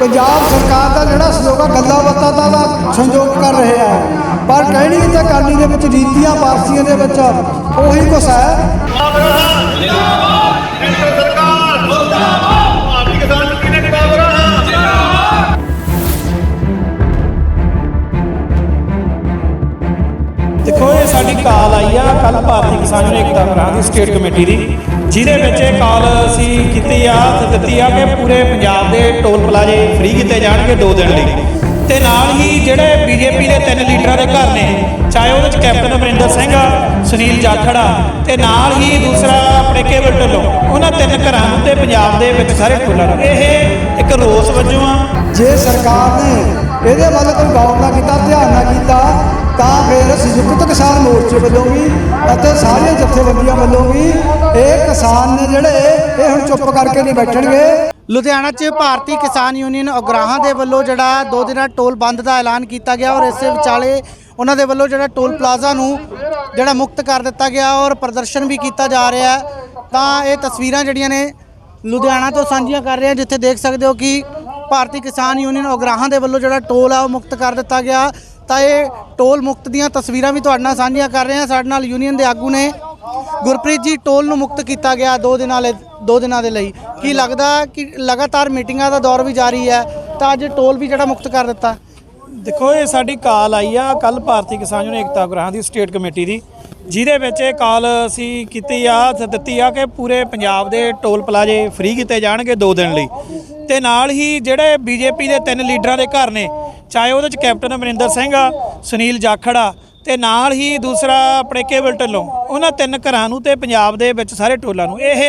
ਪੰਜਾਬ ਸਰਕਾਰ ਦਾ ਜਿਹੜਾ ਸਹਿਯੋਗ ਗੱਲਾਂ ਬਾਤਾਂ ਦਾ ਤਾਂ ਸੰਯੋਗ ਕਰ ਰਹੇ ਆ। ਪਰ ਕਹਿਣੀ ਤੇ ਕਰਨੀ ਦੇ ਵਿੱਚ ਰੀਤੀਆਂ ਵਾਰਸੀਆਂ ਦੇ ਵਿੱਚ ਉਹੀ ਕੁਛ ਹੈ। ਕੱਲ ਭਾਰਤੀ ਕਿਸਾਨ ਏਕਤਾ ਭਰਾ ਦੀ ਸਟੇਟ ਕਮੇਟੀ ਦੀ ਜਿਹਦੇ ਵਿੱਚ ਇਹ ਕਾਲ ਅਸੀਂ ਕੀਤੀ ਆ ਦਿੱਤੀ ਆ ਕਿ ਪੂਰੇ ਪੰਜਾਬ ਦੇ ਟੋਲ ਪਲਾਜ਼ੇ ਫ੍ਰੀ ਕੀਤੇ ਜਾਣਗੇ 2 ਦਿਨ ਲਈ। ਤੇ ਨਾਲ ਹੀ ਜਿਹੜੇ ਬੀਜੇਪੀ ਦੇ ਤਿੰਨ ਲੀਡਰਾਂ ਦੇ ਘਰ ਨੇ ਚਾਹੇ ਉਹਦੇ ਚ ਕੈਪਟਨ ਅਮਰਿੰਦਰ ਸਿੰਘ ਆ, ਸੁਨੀਲ ਜਾਖੜ ਆ ਤੇ ਨਾਲ ਹੀ ਦੂਸਰਾ ਆਪਣੇ ਕੇਵਲ ਢਿੱਲੋਂ ਉਹਨਾਂ ਤਿੰਨ ਘਰਾਂ ਨੂੰ ਤੇ ਪੰਜਾਬ ਦੇ ਵਿੱਚ ਸਾਰੇ ਟੋਲਾਂ ਨੂੰ। ਇਹ ਇੱਕ ਰੋਸ ਵਜੋਂ ਆ। ਜੇ ਸਰਕਾਰ ਨੇ ਇਹਦੇ ਵੱਲ ਕੋਈ ਗੌਰ ਨਾ ਕੀਤਾ ਧਿਆਨ ਨਾ ਕੀਤਾ ਤਾਂ ਫਿਰ ਸੰਯੁਕਤ ਕਿਸਾਨ ਮੋਰਚੇ ਵੱਲੋਂ ਵੀ ਅਤੇ ਸਾਰੇ ਜਥੇਬੰਦੀਆਂ ਵੱਲੋਂ ਵੀ ਇਹ ਕਿਸਾਨ ਨੇ ਜਿਹੜੇ ਇਹ ਹੁਣ ਚੁੱਪ ਕਰਕੇ ਨਹੀਂ ਬੈਠਣਗੇ। ਲੁਧਿਆਣਾ 'ਚ ਭਾਰਤੀ ਕਿਸਾਨ ਯੂਨੀਅਨ ਉਗਰਾਹਾਂ ਦੇ ਵੱਲੋਂ ਜਿਹੜਾ ਦੋ ਦਿਨਾਂ ਟੋਲ ਬੰਦ ਦਾ ਐਲਾਨ ਕੀਤਾ ਗਿਆ ਔਰ ਇਸੇ ਵਿਚਾਲੇ ਉਹਨਾਂ ਦੇ ਵੱਲੋਂ ਜਿਹੜਾ ਟੋਲ ਪਲਾਜ਼ਾ ਨੂੰ ਜਿਹੜਾ ਮੁਕਤ ਕਰ ਦਿੱਤਾ ਗਿਆ ਔਰ ਪ੍ਰਦਰਸ਼ਨ ਵੀ ਕੀਤਾ ਜਾ ਰਿਹਾ ਤਾਂ ਇਹ ਤਸਵੀਰਾਂ ਜਿਹੜੀਆਂ ਨੇ ਲੁਧਿਆਣਾ ਤੋਂ ਸਾਂਝੀਆਂ ਕਰ ਰਹੇ ਹਾਂ, ਜਿੱਥੇ ਦੇਖ ਸਕਦੇ ਹੋ ਕਿ ਭਾਰਤੀ ਕਿਸਾਨ ਯੂਨੀਅਨ ਉਗਰਾਹਾਂ ਦੇ ਵੱਲੋਂ ਜਿਹੜਾ ਟੋਲ ਆ ਉਹ ਮੁਕਤ ਕਰ ਦਿੱਤਾ ਗਿਆ। ਤਾਂ ਇਹ ਟੋਲ ਮੁਕਤ ਦੀਆਂ ਤਸਵੀਰਾਂ ਵੀ ਤੁਹਾਡੇ ਨਾਲ ਸਾਂਝੀਆਂ ਕਰ ਰਹੇ ਹਾਂ। ਸਾਡੇ ਨਾਲ ਯੂਨੀਅਨ ਦੇ ਆਗੂ ਨੇ। ਗੁਰਪ੍ਰੀਤ ਜੀ, ਟੋਲ ਨੂੰ ਮੁਕਤ ਕੀਤਾ ਗਿਆ ਦੋ ਦਿਨਾਂ ਲਈ ਦੋ ਦਿਨਾਂ ਦੇ ਲਈ। ਕੀ ਲੱਗਦਾ ਕਿ ਲਗਾਤਾਰ ਮੀਟਿੰਗਾਂ ਦਾ ਦੌਰ ਵੀ ਜਾਰੀ ਹੈ? ਤਾਂ ਅੱਜ ਟੋਲ ਵੀ ਜਿਹੜਾ ਮੁਕਤ ਕਰ ਦਿੱਤਾ। ਦੇਖੋ, ਇਹ ਸਾਡੀ ਕਾਲ ਆਈ ਆ। ਕੱਲ ਭਾਰਤੀ ਕਿਸਾਨ ਯੂਨੀਅਨ ਏਕਤਾ ਗ੍ਰਾਹਾਂ ਦੀ ਸਟੇਟ ਕਮੇਟੀ ਦੀ। ਜਿਹਦੇ ਵਿੱਚ ਇਹ ਕਾਲ ਅਸੀਂ ਕੀਤੀ ਆ ਦਿੱਤੀ ਆ ਕਿ ਪੂਰੇ ਪੰਜਾਬ ਦੇ ਟੋਲ ਪਲਾਜ਼ੇ ਫ੍ਰੀ ਕੀਤੇ ਜਾਣਗੇ 2 ਦਿਨ ਲਈ। ਤੇ ਨਾਲ ਹੀ ਜਿਹੜੇ ਬੀਜੇਪੀ ਦੇ ਤਿੰਨ ਲੀਡਰਾਂ ਦੇ ਘਰ ਨੇ, ਚਾਹੇ ਉਹਦੇ ਚ ਕੈਪਟਨ ਅਮਰਿੰਦਰ ਸਿੰਘ ਆ, ਸੁਨੀਲ ਜਾਖੜ ਆ, ਤੇ ਨਾਲ ਹੀ ਦੂਸਰਾ ਆਪਣੇ ਕੇਵਲ ਢਿੱਲੋਂ ਉਹਨਾਂ ਤਿੰਨ ਘਰਾਂ ਨੂੰ ਤੇ ਪੰਜਾਬ ਦੇ ਵਿੱਚ ਸਾਰੇ ਟੋਲਾਂ ਨੂੰ। ਇਹ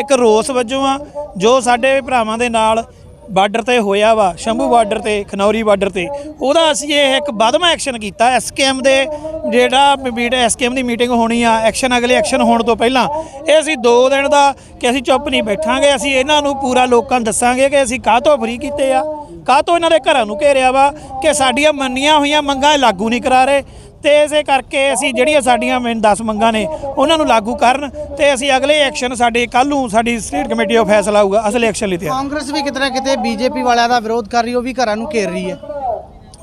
ਇੱਕ ਰੋਸ ਵਜੋਂ ਆ, ਜੋ ਸਾਡੇ ਭਰਾਵਾਂ ਦੇ ਨਾਲ ਬਾਰਡਰ ਤੇ ਹੋਇਆ ਵਾ, ਸ਼ੰਭੂ ਬਾਰਡਰ ਤੇ, ਖਨੌਰੀ ਬਾਰਡਰ ਤੇ। ਉਹਦਾ ਅਸੀਂ ਇਹ ਇੱਕ ਵਧਮਾ ਐਕਸ਼ਨ ਕੀਤਾ। ਐਸਕੇਐਮ ਦੇ ਜਿਹੜਾ ਮੀਟ ਐਸਕੇਐਮ ਦੀ ਮੀਟਿੰਗ ਹੋਣੀ ਆ, ਐਕਸ਼ਨ, ਅਗਲੇ ਐਕਸ਼ਨ ਹੋਣ ਤੋਂ ਪਹਿਲਾਂ, ਇਹ ਅਸੀਂ 2 ਦਿਨ ਦਾ ਕਿ ਅਸੀਂ ਚੁੱਪ ਨਹੀਂ ਬੈਠਾਂਗੇ, ਅਸੀਂ ਇਹਨਾਂ ਨੂੰ ਪੂਰਾ ਲੋਕਾਂ ਨੂੰ ਦੱਸਾਂਗੇ ਕਿ ਅਸੀਂ ਕਾਹ ਤੋਂ ਫਰੀ ਕੀਤੇ ਆ? ਕਾਹ ਤੋਂ ਇਹਨਾਂ ਦੇ ਘਰਾਂ ਨੂੰ ਘੇਰਿਆ ਵਾ ਕਿ ਸਾਡੀਆਂ ਮੰਨੀਆਂ ਹੋਈਆਂ ਮੰਗਾਂ ਇਹ ਲਾਗੂ ਨਹੀਂ ਕਰਾ ਰਹੇ? ਤੇ ਇਸੇ ਕਰਕੇ ਅਸੀਂ ਜਿਹੜੀਆਂ ਸਾਡੀਆਂ ਮੇਨ 10 ਮੰਗਾਂ ਨੇ ਉਹਨਾਂ ਨੂੰ ਲਾਗੂ ਕਰਨ ਤੇ ਅਸੀਂ ਅਗਲੇ ਐਕਸ਼ਨ ਸਾਡੇ ਕੱਲ ਨੂੰ ਸਾਡੀ ਸਟੇਟ ਕਮੇਟੀ ਦਾ ਫੈਸਲਾ ਆਊਗਾ ਅਸਲੇ ਐਕਸ਼ਨ ਲਈ ਤਿਆਰ। ਕਾਂਗਰਸ ਵੀ ਕਿਤੇ ਨਾ ਕਿਤੇ ਬੀਜੇਪੀ ਵਾਲਿਆਂ ਦਾ ਵਿਰੋਧ ਕਰ ਰਹੀ ਉਹ ਵੀ ਘਰਾਂ ਨੂੰ ਘੇਰ ਰਹੀ ਹੈ।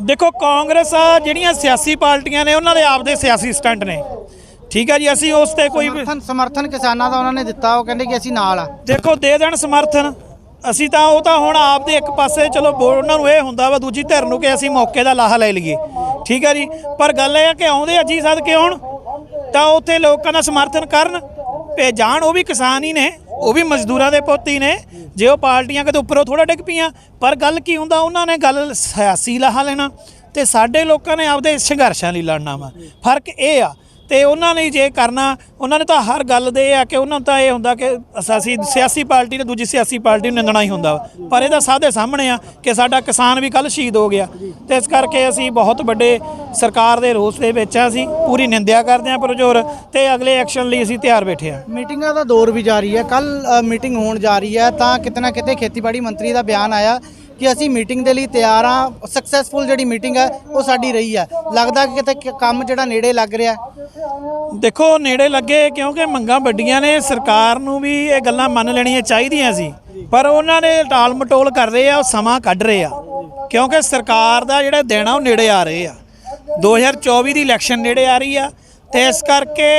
ਦੇਖੋ ਕਾਂਗਰਸ ਜਿਹੜੀਆਂ ਸਿਆਸੀ ਪਾਰਟੀਆਂ ਨੇ ਉਹਨਾਂ ਦੇ ਆਪਦੇ ਸਿਆਸੀ ਸਟੰਟ ਨੇ। ਠੀਕ ਹੈ ਜੀ ਅਸੀਂ ਉਸ ਤੇ ਕੋਈ ਸਮਰਥਨ ਸਮਰਥਨ ਕਿਸਾਨਾਂ ਦਾ ਉਹਨਾਂ ਨੇ ਦਿੱਤਾ ਉਹ ਕਹਿੰਦੇ ਕਿ ਅਸੀਂ ਨਾਲ ਆ। ਦੇਖੋ ਦੇ ਦੇਣ ਸਮਰਥਨ। ਅਸੀਂ ਤਾਂ ਉਹ ਤਾਂ ਹੁਣ ਆਪਦੇ ਇੱਕ ਪਾਸੇ ਚਲੋ ਬੋ- ਉਹਨਾਂ ਨੂੰ ਇਹ ਹੁੰਦਾ ਵਾ ਦੂਜੀ ਧਿਰ ਨੂੰ ਕਿ ਅਸੀਂ ਮੌਕੇ ਦਾ ਲਾਹਾ ਲੈ ਲਈਏ। ਠੀਕ ਹੈ ਜੀ? ਪਰ ਗੱਲ ਇਹ ਆ ਕਿ ਆਉਂਦੇ ਆ ਜੀ ਸਦਕੇ ਆਉਣ ਤਾਂ ਉੱਥੇ ਲੋਕਾਂ ਦਾ ਸਮਰਥਨ ਕਰਨ ਤੇ ਜਾਣ, ਉਹ ਵੀ ਕਿਸਾਨ ਹੀ ਨੇ, ਉਹ ਵੀ ਮਜ਼ਦੂਰਾਂ ਦੇ ਪੁੱਤ ਹੀ ਨੇ। ਜੇ ਉਹ ਪਾਰਟੀਆਂ ਕਿਤੇ ਉੱਪਰੋਂ ਥੋੜਾ ਡਿੱਗ ਪਈਆਂ, ਪਰ ਗੱਲ ਕੀ ਹੁੰਦਾ, ਉਹਨਾਂ ਨੇ ਗੱਲ ਸਿਆਸੀ ਲਾਹਾ ਲੈਣਾ ਤੇ ਸਾਡੇ ਲੋਕਾਂ ਨੇ ਆਪਦੇ ਸੰਘਰਸ਼ਾਂ ਲਈ ਲੜਨਾ ਵਾ। ਫ਼ਰਕ ਇਹ ਆ ਤੇ ਉਹਨਾਂ ਨੇ ਜੇ ਕਰਨਾ, ਉਹਨਾਂ ਨੇ ਤਾਂ ਹਰ ਗੱਲ ਦੇ ਇਹ ਆ ਕਿ ਉਹਨਾਂ ਨੂੰ ਤਾਂ ਇਹ ਹੁੰਦਾ ਕਿ ਅਸੀਂ ਸਿਆਸੀ ਪਾਰਟੀ ਨੇ ਦੂਜੀ ਸਿਆਸੀ ਪਾਰਟੀ ਨੂੰ ਨਿੰਦਣਾ ਹੀ ਹੁੰਦਾ ਵਾ। ਪਰ ਇਹਦਾ ਸਾਦੇ ਸਾਹਮਣੇ ਆ ਕਿ ਸਾਡਾ ਕਿਸਾਨ ਵੀ ਕੱਲ ਸ਼ਹੀਦ ਹੋ ਗਿਆ। ਤੇ ਇਸ ਕਰਕੇ ਅਸੀਂ ਬਹੁਤ ਵੱਡੇ ਸਰਕਾਰ ਦੇ ਰੋਸ ਦੇ ਵਿੱਚ ਆ, ਅਸੀਂ ਪੂਰੀ ਨਿੰਦਿਆ ਕਰਦੇ ਆ ਪ੍ਰਜੋਰ ਤੇ ਅਗਲੇ ਐਕਸ਼ਨ ਲਈ ਅਸੀਂ ਤਿਆਰ ਬੈਠੇ ਆ। ਮੀਟਿੰਗਾਂ ਦਾ ਦੌਰ ਵੀ ਜਾਰੀ ਹੈ। ਕੱਲ ਮੀਟਿੰਗ ਹੋਣ ਜਾ ਰਹੀ ਹੈ ਤਾਂ ਕਿਤੇ ਨਾ ਕਿਤੇ ਖੇਤੀਬਾੜੀ ਮੰਤਰੀ ਦਾ ਬਿਆਨ ਆਇਆ ਕਿ ਅਸੀਂ ਮੀਟਿੰਗ ਦੇ ਲਈ ਤਿਆਰ ਹਾਂ ਸਕਸੈਸਫੁਲ ਜਿਹੜੀ ਮੀਟਿੰਗ ਹੈ, ਉਹ ਸਾਡੀ ਰਹੀ ਹੈ। ਲੱਗਦਾ ਕਿ ਕਿਤੇ ਕੰਮ ਜਿਹੜਾ ਨੇੜੇ ਲੱਗ ਰਿਹਾ ਦੇਖੋ, ਨੇੜੇ ਲੱਗੇ ਕਿਉਂਕਿ ਮੰਗਾਂ ਵੱਡੀਆਂ ਨੇ, ਸਰਕਾਰ ਨੂੰ ਵੀ ਇਹ ਗੱਲਾਂ ਮੰਨ ਲੈਣੀਆਂ ਚਾਹੀਦੀਆਂ ਸੀ। ਪਰ ਉਹਨਾਂ ਨੇ ਟਾਲ ਮਟੋਲ ਕਰ ਰਹੇ ਆ, ਉਹ ਸਮਾਂ ਕੱਢ ਰਹੇ ਆ। ਕਿਉਂਕਿ ਸਰਕਾਰ ਦਾ ਜਿਹੜਾ ਦਿਨ ਆ ਉਹ ਨੇੜੇ ਆ ਰਹੇ ਆ। 2024 ਦੀ ਇਲੈਕਸ਼ਨ ਨੇੜੇ ਆ ਰਹੀ ਆ, ਤੇ ਇਸ ਕਰਕੇ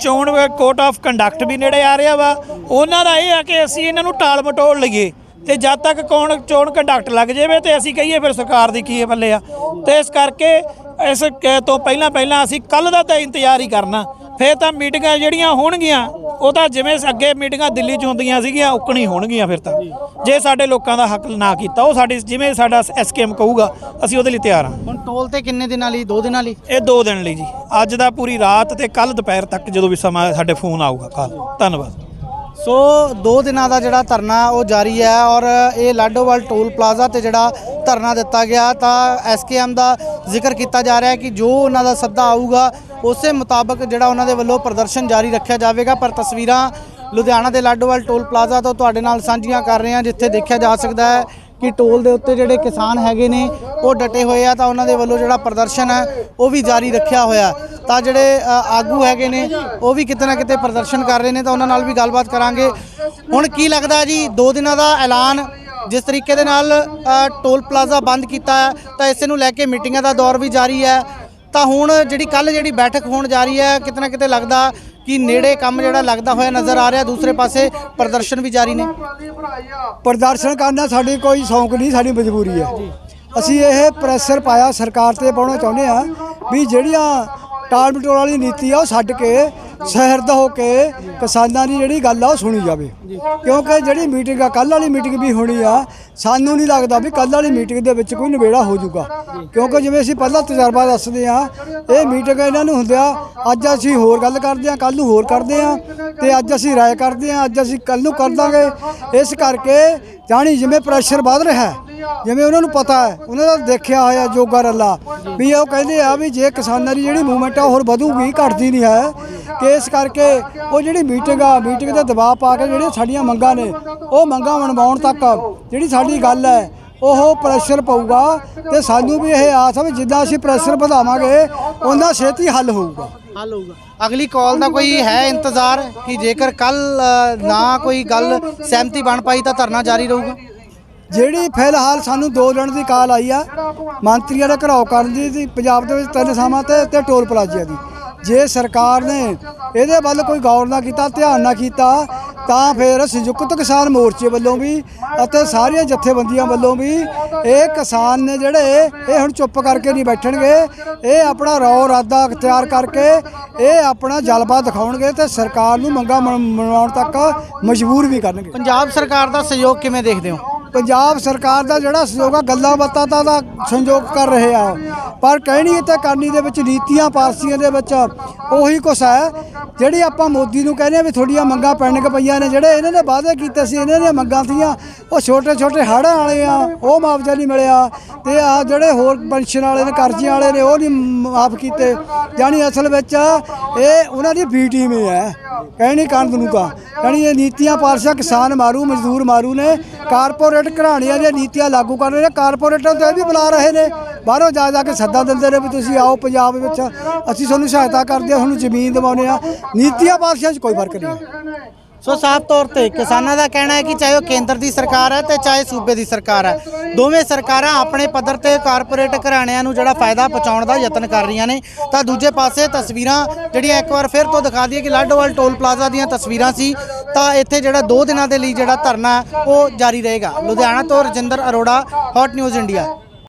ਚੋਣ ਕੋਡ ਆਫ ਕੰਡਕਟ ਵੀ ਨੇੜੇ ਆ ਰਿਹਾ ਵਾ। ਉਹਨਾਂ ਦਾ ਇਹ ਆ ਕਿ ਅਸੀਂ ਇਹਨਾਂ ਨੂੰ ਟਾਲ ਮਟੋਲ ਲਈਏ। ਤੇ ਜਦ ਤੱਕ ਕੌਣ ਚੋਣ ਕੰਡਕਟ ਲੱਗ ਜਾਵੇ ਤੇ ਅਸੀਂ ਕਹੀਏ ਫਿਰ ਸਰਕਾਰ ਦੀ ਕੀ ਬੱਲੇ ਆ। ਤੇ ਇਸ ਕਰਕੇ ਇਸ ਤੋਂ ਪਹਿਲਾਂ ਪਹਿਲਾਂ ਅਸੀਂ ਕੱਲ ਦਾ ਤਾਂ ਇੰਤਜ਼ਾਰ ਹੀ ਕਰਨਾ। ਫਿਰ ਤਾਂ ਮੀਟਿੰਗਾਂ ਜਿਹੜੀਆਂ ਹੋਣਗੀਆਂ ਉਹ ਤਾਂ ਜਿਵੇਂ ਅੱਗੇ ਮੀਟਿੰਗਾਂ ਦਿੱਲੀ 'ਚ ਹੁੰਦੀਆਂ ਸੀਗੀਆਂ ਉਕਣੀ ਹੋਣਗੀਆਂ ਫਿਰ ਤਾਂ। ਜੇ ਸਾਡੇ ਲੋਕਾਂ ਦਾ ਹੱਕ ਨਾ ਕੀਤਾ ਉਹ ਸਾਡੀ ਜਿਵੇਂ ਸਾਡਾ ਐਸਕੇਐਮ ਕਹੂਗਾ ਅਸੀਂ ਉਹਦੇ ਲਈ ਤਿਆਰ ਹਾਂ। ਹੁਣ ਟੋਲ ਤੇ ਕਿੰਨੇ ਦਿਨਾਂ ਲਈ? 2 ਦਿਨਾਂ ਲਈ? ਇਹ 2 ਦਿਨ ਲਈ ਜੀ। ਅੱਜ ਦਾ ਪੂਰੀ ਰਾਤ ਤੇ ਕੱਲ ਦੁਪਹਿਰ ਤੱਕ ਜਦੋਂ ਵੀ ਸਮਾਂ ਸਾਡੇ ਫੋਨ ਆਊਗਾ ਕੱਲ ਧੰਨਵਾਦ। ਸੋ 2 ਦਿਨਾਂ ਦਾ ਜਿਹੜਾ ਧਰਨਾ ਉਹ ਜਾਰੀ ਹੈ ਔਰ ਇਹ ਲਾਡੋਵਾਲ ਟੋਲ ਪਲਾਜ਼ਾ ਤੇ ਜਿਹੜਾ ਧਰਨਾ ਦਿੱਤਾ ਗਿਆ ਤਾਂ ਐਸਕੇਐਮ ਦਾ ਜ਼ਿਕਰ ਕੀਤਾ ਜਾ ਰਿਹਾ ਹੈ ਕਿ ਜੋ ਉਹਨਾਂ ਦਾ ਸੱਦਾ ਆਊਗਾ, ਉਸੇ ਮੁਤਾਬਕ ਜਿਹੜਾ ਉਹਨਾਂ ਦੇ ਵੱਲੋਂ ਪ੍ਰਦਰਸ਼ਨ ਜਾਰੀ ਰੱਖਿਆ ਜਾਵੇਗਾ। ਪਰ ਤਸਵੀਰਾਂ ਲੁਧਿਆਣਾ ਦੇ ਲਾਡੋਵਾਲ ਟੋਲ ਪਲਾਜ਼ਾ ਤੋਂ ਤੁਹਾਡੇ ਨਾਲ ਸਾਂਝੀਆਂ ਕਰ ਰਹੇ ਹਾਂ, ਜਿੱਥੇ ਦੇਖਿਆ ਜਾ ਸਕਦਾ ਹੈ ਕਿ ਟੋਲ ਦੇ ਉੱਤੇ ਜਿਹੜੇ ਕਿਸਾਨ ਹੈਗੇ ਨੇ, ਉਹ ਡਟੇ ਹੋਏ ਆ ਤਾਂ ਉਹਨਾਂ ਦੇ ਵੱਲੋਂ ਜਿਹੜਾ ਪ੍ਰਦਰਸ਼ਨ ਹੈ, ਉਹ ਵੀ ਜਾਰੀ ਰੱਖਿਆ ਹੋਇਆ। ਤਾਂ ਜਿਹੜੇ ਆਗੂ ਹੈਗੇ ਨੇ, ਉਹ ਵੀ ਕਿਤੇ ਨਾ ਕਿਤੇ ਪ੍ਰਦਰਸ਼ਨ ਕਰ ਰਹੇ ਨੇ ਤਾਂ ਉਹਨਾਂ ਨਾਲ ਵੀ ਗੱਲਬਾਤ ਕਰਾਂਗੇ। ਹੁਣ ਕੀ ਲੱਗਦਾ ਜੀ, ਦੋ ਦਿਨਾਂ ਦਾ ਐਲਾਨ, ਜਿਸ ਤਰੀਕੇ ਦੇ ਨਾਲ ਟੋਲ ਪਲਾਜ਼ਾ ਬੰਦ ਕੀਤਾ ਹੈ, ਤਾਂ ਇਸੇ ਨੂੰ ਲੈ ਕੇ ਮੀਟਿੰਗਾਂ ਦਾ ਦੌਰ ਵੀ ਜਾਰੀ ਹੈ। ਤਾਂ ਹੁਣ ਜਿਹੜੀ ਕੱਲ ਜਿਹੜੀ ਬੈਠਕ ਹੋਣ ਜਾ ਰਹੀ ਹੈ, ਕਿਤੇ ਨਾ ਕਿਤੇ ਲੱਗਦਾ ਕਿ ਨੇੜੇ ਕੰਮ ਜਿਹੜਾ ਲੱਗਦਾ ਹੋਇਆ ਨਜ਼ਰ ਆ ਰਿਹਾ, ਦੂਸਰੇ ਪਾਸੇ ਪ੍ਰਦਰਸ਼ਨ ਵੀ ਜਾਰੀ ਨੇ। ਪ੍ਰਦਰਸ਼ਨ ਕਰਨਾ ਸਾਡੀ ਕੋਈ ਸ਼ੌਂਕ ਨਹੀਂ, ਸਾਡੀ ਮਜਬੂਰੀ ਹੈ। ਅਸੀਂ ਇਹ ਪ੍ਰੈਸ਼ਰ ਪਾਇਆ ਸਰਕਾਰ ਤੇ ਪਾਉਣਾ ਚਾਹੁੰਦੇ ਆ ਵੀ ਜਿਹੜੀਆਂ ਟਾਲ ਮਟੋਲ ਵਾਲੀ ਨੀਤੀ ਆ ਉਹ ਛੱਡ ਕੇ ਸਹਿਰਦ ਹੋ ਕੇ ਕਿਸਾਨਾਂ ਦੀ ਜਿਹੜੀ ਗੱਲ ਆ ਉਹ ਸੁਣੀ ਜਾਵੇ। ਕਿਉਂਕਿ ਜਿਹੜੀ ਮੀਟਿੰਗ ਆ ਕੱਲ ਵਾਲੀ ਮੀਟਿੰਗ ਵੀ ਹੋਣੀ ਆ ਸਾਨੂੰ ਨਹੀਂ ਲੱਗਦਾ ਵੀ ਕੱਲ ਵਾਲੀ ਮੀਟਿੰਗ ਦੇ ਵਿੱਚ ਕੋਈ ਨਿਬੇੜਾ ਹੋ ਜਾਊਗਾ। ਕਿਉਂਕਿ ਜਿਵੇਂ ਅਸੀਂ ਪਹਿਲਾਂ ਤਜਰਬਾ ਦੱਸਦੇ ਆ ਇਹ ਮੀਟਿੰਗ ਇਹਨਾਂ ਨੂੰ ਹੁੰਦਿਆ ਅੱਜ ਅਸੀਂ ਹੋਰ ਗੱਲ ਕਰਦੇ ਆ ਕੱਲ ਨੂੰ ਹੋਰ ਕਰਦੇ ਆ ਤੇ ਅੱਜ ਅਸੀਂ ਰਾਏ ਕਰਦੇ ਆ ਅੱਜ ਅਸੀਂ ਕੱਲ ਨੂੰ ਕਰ ਦਾਂਗੇ। ਇਸ ਕਰਕੇ ਜਾਣੀ ਜਿਵੇਂ ਪ੍ਰੈਸ਼ਰ ਵੱਧ ਰਿਹਾ ਹੈ ਜਿਵੇਂ ਉਹਨਾਂ ਨੂੰ ਪਤਾ ਹੈ, ਉਹਨਾਂ ਦਾ ਦੇਖਿਆ ਹੋਇਆ ਜੋਗਾ ਰੱਲਾ, ਵੀ ਉਹ ਕਹਿੰਦੇ ਆ ਵੀ ਜੇ ਕਿਸਾਨਾਂ ਦੀ ਜਿਹੜੀ ਮੂਵਮੈਂਟ ਆ ਹੋਰ ਵਧੂਗੀ, ਘਟਦੀ ਨਹੀਂ ਹੈ। ਕਿ ਇਸ ਕਰਕੇ ਉਹ ਜਿਹੜੀ ਮੀਟਿੰਗ ਆ ਮੀਟਿੰਗ 'ਤੇ ਦਬਾਅ ਪਾ ਕੇ ਜਿਹੜੀਆਂ ਸਾਡੀਆਂ ਮੰਗਾਂ ਨੇ, ਉਹ ਮੰਗਾਂ ਮਨਵਾਉਣ ਤੱਕ ਜਿਹੜੀ ਸਾਡੀ ਗੱਲ ਹੈ, ਉਹ ਪ੍ਰੈਸ਼ਰ ਪਊਗਾ ਤੇ ਸਾਨੂੰ ਵੀ ਇਹ ਆਸ ਆ ਵੀ ਜਿੱਦਾਂ ਅਸੀਂ ਪ੍ਰੈਸ਼ਰ ਵਧਾਵਾਂਗੇ ਉਹਨਾਂ ਛੇਤੀ ਹੱਲ ਹੋਊਗਾ। ਹੱਲ ਹੋਊਗਾ। ਅਗਲੀ ਕਾਲ ਦਾ ਕੋਈ ਹੈ ਇੰਤਜ਼ਾਰ ਕਿ ਜੇਕਰ ਕੱਲ ਨਾ ਕੋਈ ਗੱਲ ਸਹਿਮਤੀ ਬਣ ਪਾਈ ਤਾਂ ਧਰਨਾ ਜਾਰੀ ਰਹੂਗਾ? ਜਿਹੜੀ ਫਿਲਹਾਲ ਸਾਨੂੰ ਦੋ ਦਿਨ ਦੀ ਕਾਲ ਆਈ ਆ, ਮੰਤਰੀਆਂ ਦਾ ਘਰਾਓ ਕਰਨ ਦੀ ਦੀ ਪੰਜਾਬ ਦੇ ਵਿੱਚ ਤਿੰਨ ਥਾਵਾਂ ਤੇ ਤੇ ਟੋਲ ਪਲਾਜ਼ਿਆਂ ਦੀ। ਜੇ ਸਰਕਾਰ ਨੇ ਇਹਦੇ ਵੱਲ ਕੋਈ ਗੌਰ ਨਾ ਕੀਤਾ, ਧਿਆਨ ਨਾ ਕੀਤਾ, ਤਾਂ ਫਿਰ ਸੰਯੁਕਤ ਕਿਸਾਨ ਮੋਰਚੇ ਵੱਲੋਂ ਵੀ ਅਤੇ ਸਾਰੀਆਂ ਜਥੇਬੰਦੀਆਂ ਵੱਲੋਂ ਵੀ ਇਹ ਕਿਸਾਨ ਨੇ ਜਿਹੜੇ, ਇਹ ਹੁਣ ਚੁੱਪ ਕਰਕੇ ਨਹੀਂ ਬੈਠਣਗੇ, ਇਹ ਆਪਣਾ ਰੌ ਇਰਾਦਾ ਅਖਤਿਆਰ ਕਰਕੇ ਇਹ ਆਪਣਾ ਜਲਵਾ ਦਿਖਾਉਣਗੇ ਤੇ ਸਰਕਾਰ ਨੂੰ ਮੰਗਾ ਮਨਾਉਣ ਤੱਕ ਮਜਬੂਰ ਵੀ ਕਰਨਗੇ। ਪੰਜਾਬ ਸਰਕਾਰ ਦਾ ਸਹਿਯੋਗ ਕਿਵੇਂ ਦੇਖਦੇ ਹੋ? ਪੰਜਾਬ ਸਰਕਾਰ ਦਾ ਜਿਹੜਾ ਸਹਿਯੋਗ ਆ, ਗੱਲਾਂ ਬਾਤਾਂ ਦਾ ਤਾਂ ਸੰਯੋਗ ਕਰ ਰਹੇ ਆ ਪਰ ਕਹਿਣੀ ਤੇ ਕਰਨੀ ਦੇ ਵਿੱਚ ਨੀਤੀਆਂ ਪਾਲਸੀਆਂ ਦੇ ਵਿੱਚ ਉਹੀ ਕੁਛ ਹੈ। ਜਿਹੜੀ ਆਪਾਂ ਮੋਦੀ ਨੂੰ ਕਹਿੰਦੇ ਆ ਵੀ ਥੋੜੀਆਂ ਮੰਗਾਂ ਪੈਣਗ ਪਈਆਂ ਨੇ, ਜਿਹੜੇ ਇਹਨਾਂ ਨੇ ਵਾਅਦੇ ਕੀਤੇ ਸੀ, ਇਹਨਾਂ ਦੀਆਂ ਮੰਗਾਂ ਸੀਆਂ ਉਹ ਛੋਟੇ ਛੋਟੇ ਹੜ੍ਹਾਂ ਵਾਲੇ ਆ, ਉਹ ਮੁਆਵਜ਼ਾ ਨਹੀਂ ਮਿਲਿਆ। ਤੇ ਆ ਜਿਹੜੇ ਹੋਰ ਪੈਨਸ਼ਨ ਵਾਲੇ ਨੇ ਕਰਜ਼ੇ ਵਾਲੇ ਨੇ, ਉਹ ਨਹੀਂ ਮਾਫ ਕੀਤੇ। ਜਾਣੀ ਅਸਲ ਵਿੱਚ ਇਹ ਉਹਨਾਂ ਦੀ ਬੀ ਟੀਮ ਹੀ ਹੈ। ਕਹਿਣੀ ਕੰਦ ਨੂੰ ਤਾਂ। ਕਹਿਣੀ ਇਹ ਨੀਤੀਆਂ ਪਾਰਸ਼ਾ ਕਿਸਾਨ ਮਾਰੂ, ਮਜ਼ਦੂਰ ਮਾਰੂ ਨੇ, ਕਾਰਪੋਰੇਟ ਘਰਾਣੀਆਂ ਦੀਆਂ ਨੀਤੀਆਂ ਲਾਗੂ ਕਰ ਰਹੇ ਨੇ, ਕਾਰਪੋਰੇਟਾਂ ਤੋਂ ਇਹ ਵੀ ਬੁਲਾ ਰਹੇ ਨੇ। ਬਾਹਰੋਂ ਜਾ ਜਾ ਕੇ ਸੱਦਾ ਦਿੰਦੇ ਨੇ ਵੀ ਤੁਸੀਂ ਆਓ ਪੰਜਾਬ ਵਿੱਚ, ਅਸੀਂ ਤੁਹਾਨੂੰ ਸਹਾਇਤਾ ਕਰਦੇ ਹਾਂ, ਤੁਹਾਨੂੰ ਜ਼ਮੀਨ ਦਿਵਾਉਂਦੇ ਆ ਨੀਤੀਆਂ ਪਾਰਸ਼ਾ 'ਚ ਕੋਈ ਫ਼ਰਕ ਨਹੀਂ ਸੋ ਸਾਫ਼ ਤੌਰ ਤੇ ਕਿਸਾਨਾਂ ਦਾ ਕਹਿਣਾ ਹੈ ਕਿ ਚਾਹੇ ਉਹ ਕੇਂਦਰ ਦੀ ਸਰਕਾਰ ਹੈ ਤੇ ਚਾਹੇ ਸੂਬੇ ਦੀ ਸਰਕਾਰ ਹੈ ਦੋਵੇਂ ਸਰਕਾਰਾਂ ਆਪਣੇ ਪੱਧਰ ਤੇ ਕਾਰਪੋਰੇਟ ਘਰਾਣਿਆਂ ਨੂੰ ਜਿਹੜਾ ਫਾਇਦਾ ਪਹੁੰਚਾਉਣ ਦਾ ਯਤਨ ਕਰ ਰਹੀਆਂ ਨੇ। ਤਾਂ ਦੂਜੇ ਪਾਸੇ ਤਸਵੀਰਾਂ ਜਿਹੜੀਆਂ ਇੱਕ ਵਾਰ ਫਿਰ ਤੋਂ ਦਿਖਾ ਦਈਏ ਕਿ ਲਾਡੋਵਾਲ ਟੋਲ ਪਲਾਜ਼ਾ ਦੀਆਂ ਤਸਵੀਰਾਂ ਸੀ। ਤਾਂ ਇੱਥੇ ਜਿਹੜਾ 2 ਦਿਨਾਂ ਦੇ ਲਈ ਜਿਹੜਾ ਧਰਨਾ ਉਹ ਜਾਰੀ ਰਹੇਗਾ। ਲੁਧਿਆਣਾ ਤੋਂ Rajinder Arora hot news India